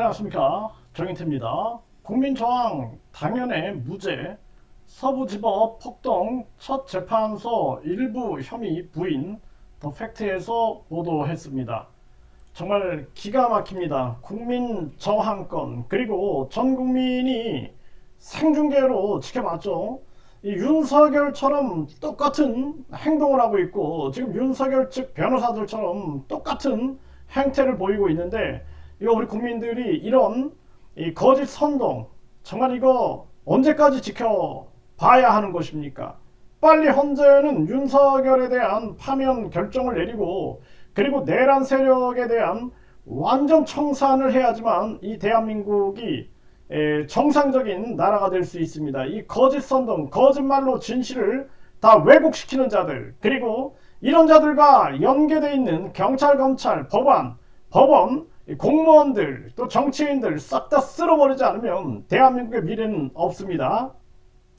안녕하십니까 정인태입니다. 국민저항 당연의 무죄 서부지법 폭동 첫 재판소 일부 혐의 부인 더 팩트에서 보도했습니다. 정말 기가 막힙니다. 국민 저항권 그리고 전 국민이 생중계로 지켜봤죠. 이 윤석열처럼 똑같은 행동을 하고 있고 지금 윤석열 측 변호사들처럼 똑같은 행태를 보이고 있는데 이거 우리 국민들이 이런 이 거짓 선동 정말 이거 언제까지 지켜봐야 하는 것입니까? 빨리 헌재는 윤석열에 대한 파면 결정을 내리고 그리고 내란 세력에 대한 완전 청산을 해야지만 이 대한민국이 에, 정상적인 나라가 될 수 있습니다. 이 거짓 선동, 거짓말로 진실을 다 왜곡시키는 자들, 그리고 이런 자들과 연계되어 있는 경찰, 검찰, 법안, 법원, 이 공무원들, 또 정치인들 싹 다 쓸어버리지 않으면 대한민국의 미래는 없습니다.